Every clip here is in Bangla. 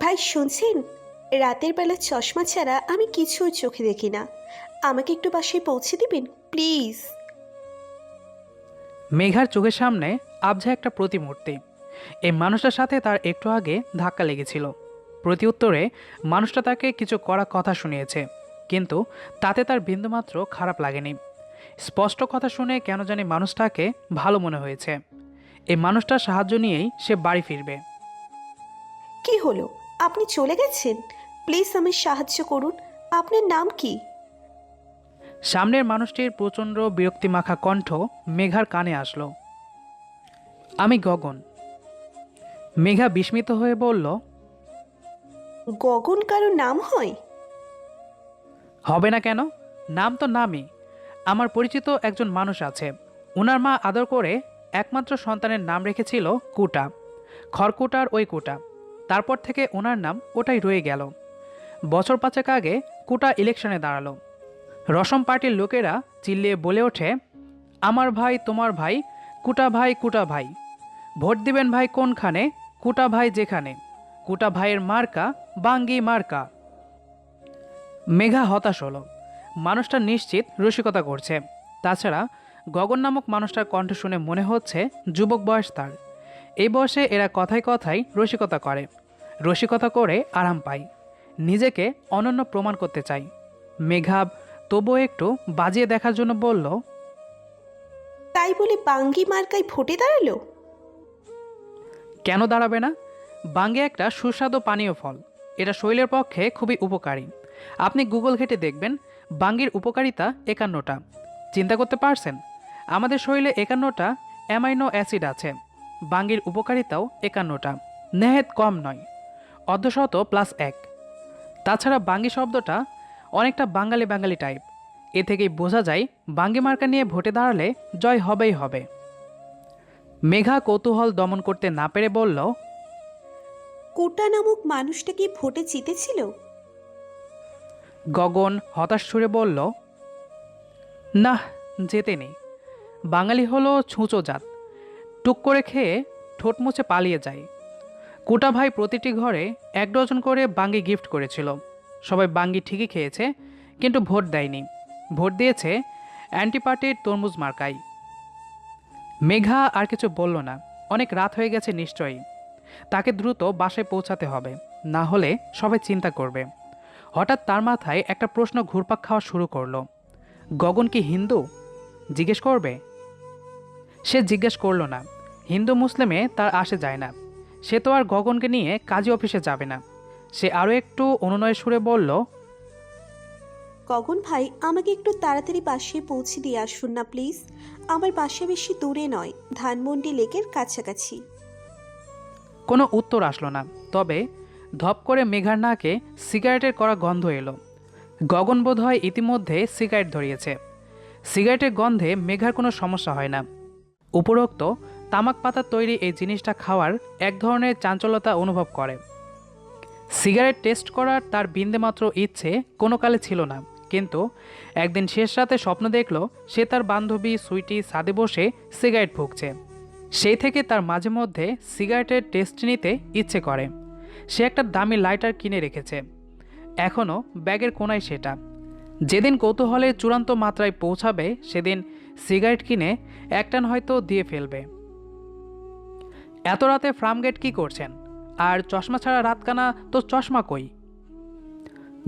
ভাই শুনছেন? রাতের বেলা চশমা ছাড়া আমি কিছুই চোখে দেখি না। আমাকে একটু বাসায় পৌঁছে দিবেন প্লিজ। মেঘার চোখের সামনে আবঝা একটা প্রতিমূর্তি। এই মানুষটার সাথে তার একটু আগে ধাক্কা লেগেছিল। প্রতি উত্তরে মানুষটা তাকে কিছু কড়া কথা শুনিয়েছে কিন্তু তাতে তার বিন্দুমাত্র খারাপ লাগেনি। স্পষ্ট কথা শুনে কেন জানি মানুষটাকে ভালো মনে হয়েছে। এই মানুষটার সাহায্য নিয়েই সে বাড়ি ফিরবে। কি হলো? আপনি চলে গেছেন? প্লিজ আমি সাহায্য করুন। আপনার নাম কি? সামনের মানুষটির প্রচণ্ড বিরক্তিমাখা কণ্ঠ মেঘার কানে আসলো। আমি গগন। মেঘা বিস্মিত হয়ে বলল গগন কারও নাম হয়? হবে না কেন? নাম তো নামই। আমার পরিচিত একজন মানুষ আছে। ওনার মা আদর করে একমাত্র সন্তানের নাম রেখেছিল কুটা। খড়কুটার ওই কুটা। তারপর থেকে ওনার নাম ওটাই রয়ে গেল। বছর পাঁচেক আগে কুটা ইলেকশনে দাঁড়াল। রসম পার্টির লোকেরা চিল্লিয়ে বলে ওঠে, আমার ভাই, তোমার ভাই, কুটা ভাই কুটা ভাই। ভোট দিবেন ভাই কোনখানে, কুটা ভাই যেখানে। কুটা ভাইয়ের মার্কা, বাঙ্গি মার্কা। মেঘা হতাশ হলো। মানুষটা নিশ্চিত রসিকতা করছে। তাছাড়া গগন নামক মানুষটার কণ্ঠ শুনে মনে হচ্ছে যুবক বয়স তার। এই বয়সে এরা কথায় কথায় রসিকতা করে রসিকতা করে আরাম পায়। নিজেকে অনন্য প্রমাণ করতে চাই মেঘাব তবুও একটু বাজিয়ে দেখার জন্য বলল তাই বলে বাঙ্গি মার্কায় ভোটে দাঁড়াল? কেন দাঁড়াবে না? বাঙ্গে একটা সুস্বাদু পানীয় ফল। এটা শরীরের পক্ষে খুবই উপকারী। আপনি গুগল ঘেটে দেখবেন বাঙ্গির উপকারিতা একান্নটা। চিন্তা করতে পারছেন? আমাদের শরীরে একান্নটা অ্যামাইনো অ্যাসিড আছে। বাঙ্গির উপকারিতাও একান্নটা। নেহেত কম নয়। অর্ধশত প্লাস এক। তাছাড়া বাঙ্গি শব্দটা অনেকটা বাঙালি বাঙালি টাইপ এ থেকেই বোঝা যায় বাঙ্গি মার্কা নিয়ে ভোটে দাঁড়ালে জয় হবেই হবে। মেঘা কৌতূহল দমন করতে না পেরে বলল কোটা নামক মানুষটা কি ভোটে জিতেছিল? গগন হতাশ সুরে বলল না যেতে নেই। বাঙালি হলো ছুঁচো জাত। টুক করে খেয়ে ঠোঁট মুছে পালিয়ে যায়। কুটা ভাই প্রতিটি ঘরে এক ডজন করে বাঙ্গি গিফট করেছিল। সবাই বাঙ্গি ঠিকই খেয়েছে, কিন্তু ভোট দেয়নি। ভোট দিয়েছে অ্যান্টিপার্টির তরমুজ মার্কাই। মেঘা আর কিছু বলল না। অনেক রাত হয়ে গেছে নিশ্চয়ই। তাকে দ্রুত বাসায় পৌঁছাতে হবে, না হলে সবাই চিন্তা করবে। হঠাৎ তার মাথায় একটা প্রশ্ন ঘুরপাক খাওয়া শুরু করল। গগন কি হিন্দু? জিজ্ঞেস করবে? সে জিজ্ঞেস করল না। হিন্দু মুসলিমে তার আসে যায় না। সে তো আর গগনকে নিয়ে কাজী অফিসে যাবে না। সে আরও একটু অনুনয় সুরে বলল গগন ভাই আমাকে একটু তাড়াতাড়ি বাসায় পৌঁছে দিয়ে আসুন না প্লিজ। আমার বাসা বেশি দূরে নয় ধানমন্ডি লেকের কাছাকাছি। কোনো উত্তর আসলো না। তবে ধপ করে মেঘার নাকে সিগারেটের করা গন্ধ এলো। গগন বোধ হয় ইতিমধ্যে সিগারেট ধরিয়েছে। সিগারেটের গন্ধে মেঘার কোনো সমস্যা হয় না। উপরোক্ত তামাক পাতার তৈরি এই জিনিসটা খাওয়ার এক ধরনের চাঞ্চলতা অনুভব করে। সিগারেট টেস্ট করার তার বিন্দুমাত্র ইচ্ছে কোনো কালে ছিল না। কিন্তু একদিন শেষ রাতে স্বপ্ন দেখল, সে তার বান্ধবী সুইটি সাদে বসে সিগারেট ভুগছে সেই থেকে তার মাঝে মধ্যে সিগারেটের টেস্ট নিতে ইচ্ছে করে। সে একটা দামি লাইটার কিনে রেখেছে। এখনও ব্যাগের কোনায় সেটা। যেদিন কৌতূহলে চূড়ান্ত মাত্রায় পৌঁছাবে, সেদিন সিগারেট কিনে একটান হয়তো দিয়ে ফেলবে। এত রাতে ফার্মগেট কি করছেন? আর চশমা ছাড়া রাতকানা তো চশমা কই?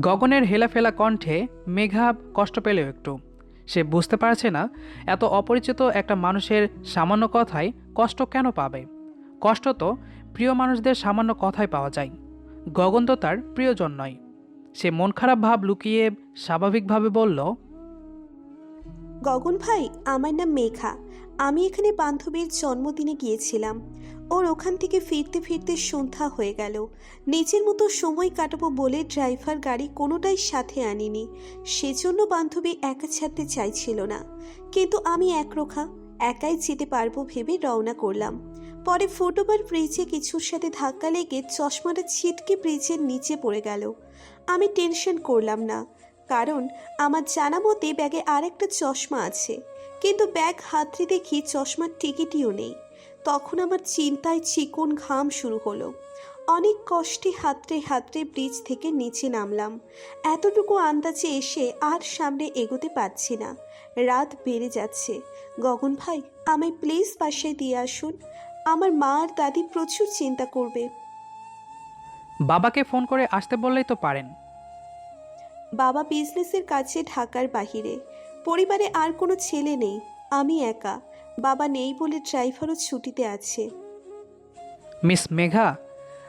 গগনের হেলাফেলা কণ্ঠে মেঘা কষ্ট পেল একটু। সে বুঝতে পারছে না এত অপরিচিত একটা মানুষের সামান্য কথায় কষ্ট কেন পাবে? কষ্ট তো প্রিয় মানুষদের সামান্য কথায় পাওয়া যায়। গগন তো তার প্রিয়জন নয়। সে মন খারাপ ভাব লুকিয়ে স্বাভাবিকভাবে বলল, গগন ভাই, আমার নাম মেঘা। আমি এখানে বান্ধবীর জন্মদিনে গিয়েছিলাম। ওর ওখান থেকে ফিরতে ফিরতে সন্ধ্যা হয়ে গেল। নিজের মতো সময় কাটাবো বলে ড্রাইভার গাড়ি কোনোটাই সাথে আনিনি। সেজন্য বান্ধবী একা ছাড়তে চাইছিল না। কিন্তু আমি একরোখা, একাই যেতে পারব ভেবে রওনা করলাম। পরে ফুটওভার ব্রিজে কিছুর সাথে ধাক্কা লেগে চশমাটা ছিটকে ব্রিজের নিচে পড়ে গেল। আমি টেনশন করলাম না, কারণ আমার জানা মতে ব্যাগে আরেকটা চশমা আছে। কিন্তু ব্যাগ হাতড়ে দেখি চশমার টিকিটিও নেই। তখন আমার চিন্তায় চিকন ঘাম শুরু হলো। অনেক কষ্টে হাতড়ে হাতড়ে ব্রিজ থেকে নিচে নামলাম। এতটুকু আন্দাজে এসে আর সামনে এগোতে পারছি না। রাত বেড়ে যাচ্ছে। গগন ভাই আমায় প্লিজ বাসায় দিয়ে আসুন। আমার মা আর দাদি প্রচুর চিন্তা করবে। বাবাকে ফোন করে আসতে বললেই তো পারেন। বাবা বিজনেসের কাছে ঢাকার বাহিরে। পরিবারে আর কোনো ছেলে নেই। আমি একা। বাবা নেই বলে ড্রাইভারও ছুটিতে আছে। মিস মেঘা,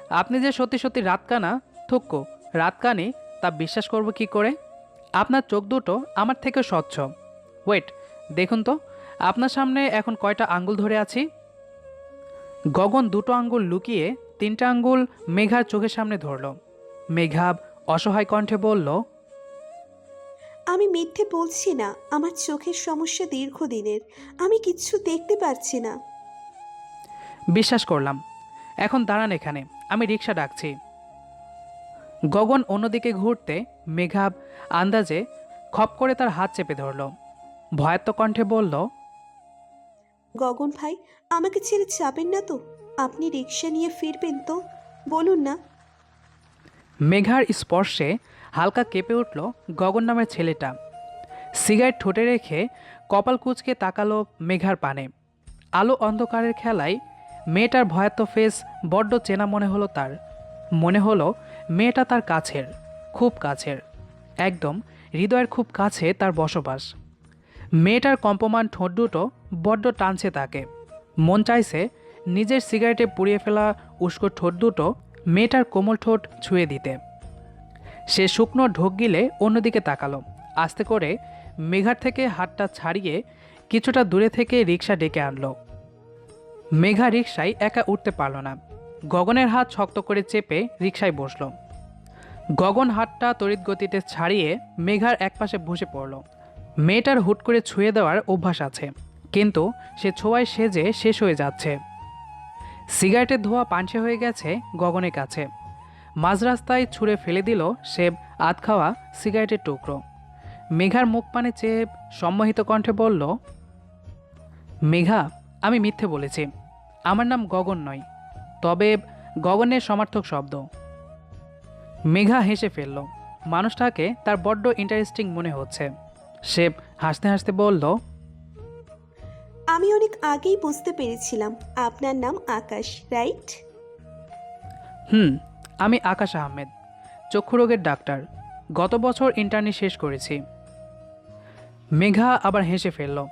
আপনি যে সত্যি সত্যি রাতকানা, থুক্কো, রাতকানে, তা বিশ্বাস করব কি করে? আপনার চোখ দুটো আমার থেকে স্বচ্ছ। ওয়েট, দেখুন তো, আপনার সামনে এখন কয়টা আঙ্গুল ধরে আছি? গগন দুটো আঙ্গুল লুকিয়ে তিনটা আঙ্গুল মেঘার চোখের সামনে ধরল। মেঘা অসহায় কণ্ঠে বলল আমি মিথ্যে বলছি না আমার চোখের সমস্যা দীর্ঘদিনের আমি কিচ্ছু দেখতে পারছি না। বিশ্বাস করলাম। এখন দাঁড়ান এখানে আমি রিক্সা ডাকছি। গগন অন্যদিকে ঘুরতে মেঘাব আন্দাজে খপ করে তার হাত চেপে ধরল। ভয়াত্ম কণ্ঠে বলল গগন ভাই আমাকে ছেড়ে যাবেন না তো? আপনি রিক্সা নিয়ে ফিরবেন তো? বলুন না। মেঘার স্পর্শে হালকা কেঁপে উঠল গগন নামের ছেলেটা। সিগারেট ঠোঁটে রেখে কপাল কুচকে তাকালো মেঘার পানে। আলো অন্ধকারের খেলায় মেয়েটার ভয়াত্ম ফেস বড্ড চেনা মনে হলো তার। মনে হলো মেয়েটা তার কাছের, খুব কাছের। একদম হৃদয়ের খুব কাছে তার বসবাস। মেয়েটার কম্পমান ঠোঁট দুটো বড্ড টানছে তাকে। মন চাইছে নিজের সিগারেটে পুড়িয়ে ফেলা উস্কো ঠোঁট দুটো মেয়েটার কোমল ঠোঁট ছুঁয়ে দিতে। সে শুকনো ঢোক গিলে অন্যদিকে তাকালো। আস্তে করে মেঘার থেকে হাতটা ছাড়িয়ে কিছুটা দূরে থেকে রিক্সা ডেকে আনলো। মেঘা রিক্সায় একা উঠতে পারল না। গগনের হাত শক্ত করে চেপে রিক্সায় বসল। গগন হাতটা তড়িৎ গতিতে ছাড়িয়ে মেঘার একপাশে বসে পড়ল। মেয়েটার হুট করে ছুঁয়ে দেওয়ার অভ্যাস আছে, কিন্তু সে ছোঁয়ায় সেজে শেষ হয়ে যাচ্ছে। সিগারেটের ধোয়া পাঞ্চে হয়ে গেছে গগনের কাছে। মাঝ রাস্তায় ছুঁড়ে ফেলে দিল সেব আধ খাওয়া সিগারেটের টুকরো। মেঘার মুখ পানে চেয়ে সম্মোহিত কণ্ঠে বলল মেঘা আমি মিথ্যে বলেছি। আমার নাম গগন নয় তবে গগনের সমার্থক শব্দ। মেঘা হেসে ফেলল মানুষটাকে তার বড্ড ইন্টারেস্টিং মনে হচ্ছে। সে হাসতে হাসতে বলল আমি অনেক আগেই বুঝতে পেরেছিলাম আপনার নাম আকাশ রাইট? হুম আমি আকাশ আহমেদ চক্ষু রোগের ডাক্তার। গত বছর ইন্টার্নি শেষ করেছি। মেঘা আবার হেসে ফেলল,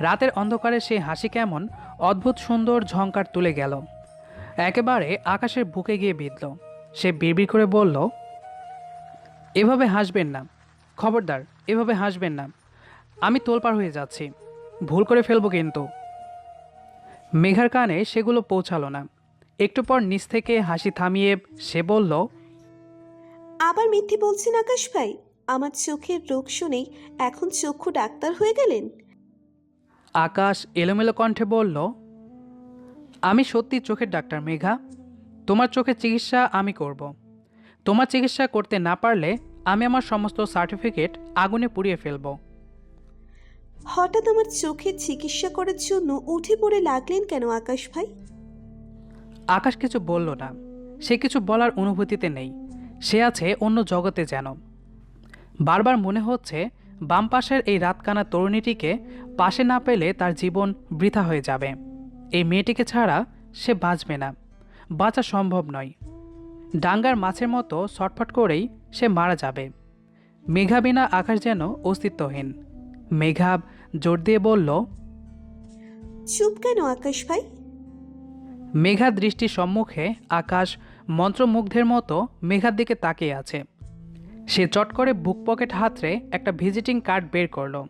রাতের অন্ধকারে সেই হাসি কেমন, অদ্ভুত সুন্দর ঝঙ্কার তুলে গেল। একেবারে আকাশের বুকে গিয়ে বিঁধল। সে বিড়বিড় করে বলল, এভাবে হাসবেন না। খবরদার, এভাবে হাসবেন না। আমি তোলপার হয়ে যাচ্ছি। ভুল করে ফেলব কিন্তু। মেঘার কানে সেগুলো পৌঁছালো না। একটু পর নিচ থেকে হাসি থামিয়ে সে বলল আবার মিথ্যে বলছেন আকাশ ভাই। আমার চোখের রোগ শুনেই এখন চক্ষু ডাক্তার হয়ে গেলেন। আকাশ এলোমেলো কণ্ঠে বলল আমি সত্যি চোখের ডাক্তার মেঘা। তোমার চোখের চিকিৎসা আমি করব। তোমার চিকিৎসা করতে না পারলে আমি আমার সমস্ত সার্টিফিকেট আগুনে পুড়িয়ে ফেলব। হঠাৎ আমার চোখের চিকিৎসা করার জন্য উঠে পড়ে লাগলেন কেন আকাশ ভাই? আকাশ কিছু বলল না। সে কিছু বলার অনুভূতিতে নেই। সে আছে অন্য জগতে যেন। বারবার মনে হচ্ছে বাম পাশের এই রাতকানা তরুণীটিকে পাশে না পেলে তার জীবন বৃথা হয়ে যাবে। এই মেয়েটিকে ছাড়া সে বাঁচবে না। বাঁচা সম্ভব নয়। ডাঙ্গার মাছের মতো ছটফট করেই সে মারা যাবে। মেঘা বিনা আকাশ যেন অস্তিত্বহীন। মেঘা জোর দিয়ে বলল, চুপ কেন আকাশ ভাই? মেঘা দৃষ্টির সম্মুখে আকাশ মন্ত্রমুগ্ধের মতো মেঘার দিকে তাকিয়ে আছে। সে চট করে বুক পকেট হাতরে একটা ভিজিটিং কার্ড বের করল।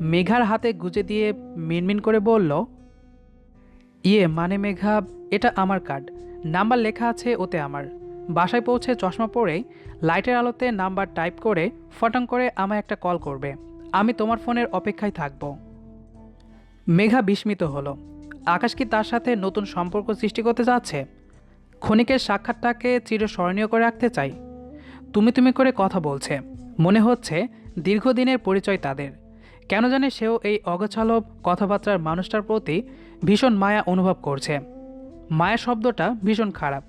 মেঘার হাতে গুজে দিয়ে মিনমিন করে বলল ইয়ে মানে মেঘা, এটা আমার কার্ড। নাম্বার লেখা আছে ওতে আমার। বাসায় পৌঁছে চশমা পরে লাইটের আলোতে নাম্বার টাইপ করে ফটাং করে আমায় একটা কল করবে। আমি তোমার ফোনের অপেক্ষায় থাকব। মেঘা বিস্মিত হলো। আকাশ কি তার সাথে নতুন সম্পর্ক সৃষ্টি করতে যাচ্ছে? ক্ষণিকের সাক্ষাৎটাকে চিরস্মরণীয় করে রাখতে চাই। তুমি তুমি করে কথা বলছে। মনে হচ্ছে দীর্ঘদিনের পরিচয় তাদের। কেন জানে সেও এই অগোছালব কথাবার্তার মানুষটার প্রতি ভীষণ মায়া অনুভব করছে। মায়া শব্দটা ভীষণ খারাপ।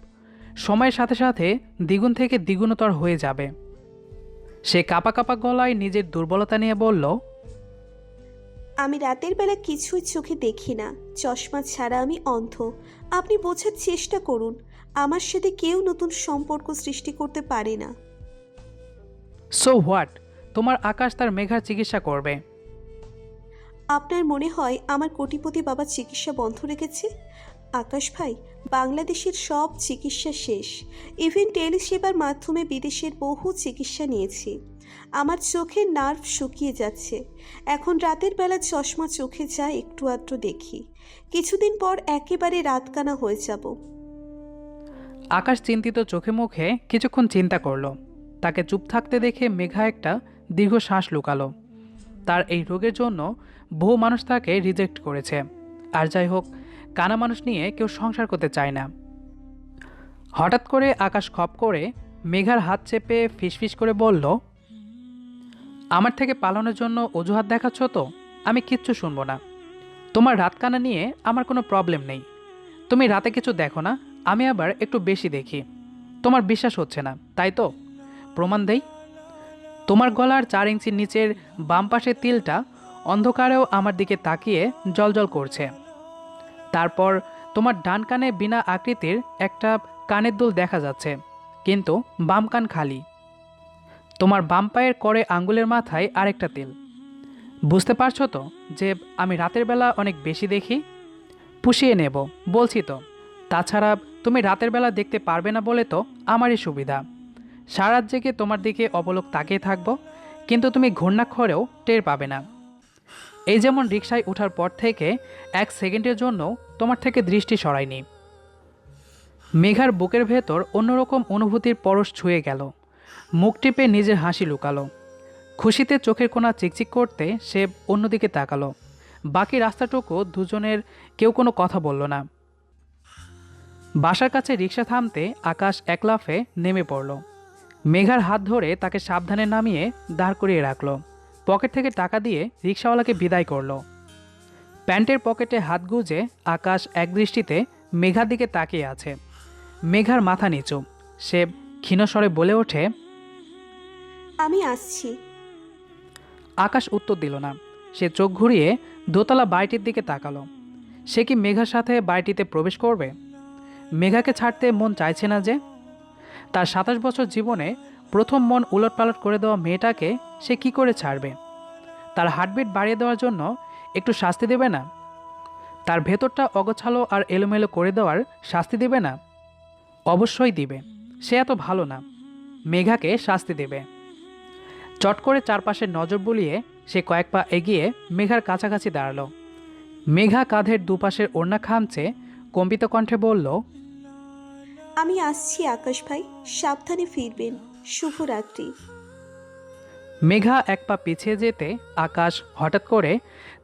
সময়ের সাথে সাথে দ্বিগুণ থেকে দ্বিগুণতর হয়ে যাবে। সে কাপা কাপা গলায় নিজের দুর্বলতা নিয়ে বলল আমি রাতের বেলা কিছুই চোখে দেখি না। চশমা ছাড়া আমি অন্ধ। আপনি বোঝার চেষ্টা করুন। আমার সাথে কেউ নতুন সম্পর্ক সৃষ্টি করতে পারে না। সো হোয়াট তোমার আকাশ তার মেঘার চিকিৎসা করবে। আপনার মনে হয় আমার কোটিপতি বাবা চিকিৎসা বন্ধ রেখেছে? আকাশ ভাই বাংলাদেশের সব চিকিৎসা শেষ। ইভেন টেলিসেবার মাধ্যমে বিদেশের বহু চিকিৎসা নিয়েছি। আমার চোখের নার্ভ শুকিয়ে যাচ্ছে। এখন রাতের বেলা চশমা চোখে যায় একটু আধটু দেখি। কিছুদিন পর একেবারে রাতকানা হয়ে যাব। আকাশ চিন্তিত চোখে মুখে কিছুক্ষণ চিন্তা করল। তাকে চুপ থাকতে দেখে মেঘা একটা দীর্ঘ শ্বাস লুকালো। তার এই রোগের জন্য বহু মানুষ তাকে রিজেক্ট করেছে। আর যাই হোক, কানা মানুষ নিয়ে কেউ সংসার করতে চায় না। হঠাৎ করে আকাশ খপ করে মেঘার হাত চেপে ফিসফিস করে বলল আমার থেকে পালানোর জন্য অজুহাত দেখাচ্ছ তো? আমি কিচ্ছু শুনব না। তোমার রাত কানা নিয়ে আমার কোনো প্রবলেম নেই। তুমি রাতে কিছু দেখো না, আমি আবার একটু বেশি দেখি। তোমার বিশ্বাস হচ্ছে না, তাই তো? প্রমাণ দেই। তোমার গলার চার ইঞ্চির নিচের বাম পাশের তিলটা অন্ধকারেও আমার দিকে তাকিয়ে জলজল করছে। তারপর তোমার ডান কানে বিনা আকৃতির একটা কানের দুল দেখা যাচ্ছে, কিন্তু বাম কান খালি। তোমার বাম পায়ের করে আঙ্গুলের মাথায় আরেকটা তেল। বুঝতে পারছ তো যে আমি রাতের বেলা অনেক বেশি দেখি? পুষিয়ে নেব, বলছি তো। তাছাড়া তুমি রাতের বেলা দেখতে পারবে না বলে তো আমারই সুবিধা। সারা জেগে তোমার দিকে অবলোক তাকিয়ে থাকব, কিন্তু তুমি ঘূর্ণাক্ষরেও টের পাবে না। এই যেমন রিকশায় ওঠার পর থেকে এক সেকেন্ডের জন্য তোমার থেকে দৃষ্টি সরায়নি মেঘার বুকের ভেতর অন্যরকম অনুভূতির পরশ ছুঁয়ে গেল। মুখ টিপে নিজের হাসি লুকালো। খুশিতে চোখের কোণা চিকচিক করতে সে অন্যদিকে তাকালো। বাকি রাস্তাটুকু দুজনের কেউ কোনো কথা বলল না। বাসার কাছে রিক্সা থামতে আকাশ এক লাফে নেমে পড়ল। মেঘার হাত ধরে তাকে সাবধানে নামিয়ে দাঁড় করিয়ে রাখল। পকেট থেকে টাকা দিয়ে রিক্সাওয়ালাকে বিদায় করল। প্যান্টের পকেটে হাত গুজে আকাশ একদৃষ্টিতে মেঘার দিকে তাকিয়ে আছে। মেঘার মাথা নিচু। সে ক্ষীণস্বরে বলে ওঠে আমি আসছি। আকাশ উত্তর দিল না। সে চোখ ঘুরিয়ে দোতলা বাড়িটির দিকে তাকালো। সে কি মেঘার সাথে বাড়িটিতে প্রবেশ করবে? মেঘাকে ছাড়তে মন চাইছে না যে? তার সাতাশ বছর জীবনে প্রথম মন উলটপালট করে দেওয়া মেয়েটাকে সে কি করে ছাড়বে? তার হার্টবিট বাড়িয়ে দেওয়ার জন্য একটু শাস্তি দেবে না? তার ভেতরটা অগোছালো আর এলোমেলো করে দেওয়ার শাস্তি দেবে না? অবশ্যই দিবে। সে এত ভালো না। মেঘাকে শাস্তি দেবে। চট করে চারপাশে নজর বুলিয়ে সে কয়েক পা এগিয়ে মেঘার কাছাকাছি দাঁড়াল। মেঘা কাঁধের দুপাশের ওড়না খামচে কম্পিত কণ্ঠে বলল আমি আসছি আকাশ ভাই সাবধানে ফিরবেন। শুভরাত্রি মেঘা এক পা পিছিয়ে যেতে আকাশ হঠাৎ করে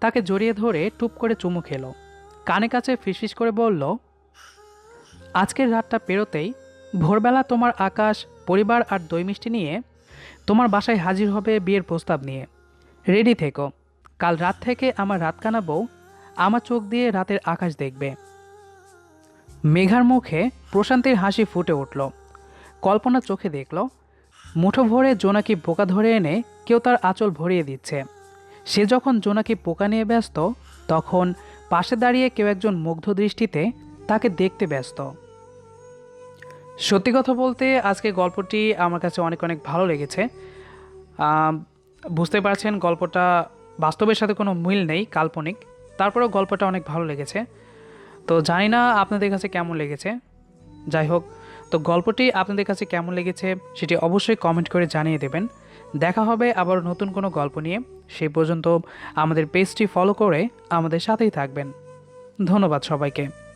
তাকে জড়িয়ে ধরে টুপ করে চুমু খেলো। কানে কাছে ফিসফিস করে বলল আজকের রাতটা পেরোতেই ভোরবেলা তোমার আকাশ পরিবার আর দই মিষ্টি নিয়ে তোমার বাসায় হাজির হবে বিয়ের প্রস্তাব নিয়ে। রেডি থেকো। কাল রাত থেকে আমার রাত কানাবো আমার চোখ দিয়ে রাতের আকাশ দেখবে। মেঘার মুখে প্রশান্তির হাসি ফুটে উঠল। কল্পনা চোখে দেখল মুঠো ভরে জোনাকি পোকা ধরে এনে কেউ তার আঁচল ভরিয়ে দিচ্ছে। সে যখন জোনাকি পোকা নিয়ে ব্যস্ত, তখন পাশে দাঁড়িয়ে কেউ একজন মুগ্ধ দৃষ্টিতে তাকে দেখতে ব্যস্ত। সত্যি কথা বলতে আজকে গল্পটি আমার কাছে অনেক অনেক ভালো লেগেছে। বুঝতে পারছেন গল্পটা বাস্তবের সাথে কোনো মিল নেই, কাল্পনিক। তারপরেও গল্পটা অনেক ভালো লেগেছে। তো জানি না আপনাদের কাছে কেমন লেগেছে। যাই হোক, তো গল্পটি আপনাদের কাছে কেমন লেগেছে সেটি অবশ্যই কমেন্ট করে জানিয়ে দেবেন। দেখা হবে আবার নতুন কোনো গল্প নিয়ে। সেই পর্যন্ত আমাদের পেজটি ফলো করে আমাদের সাথেই থাকবেন। ধন্যবাদ সবাইকে।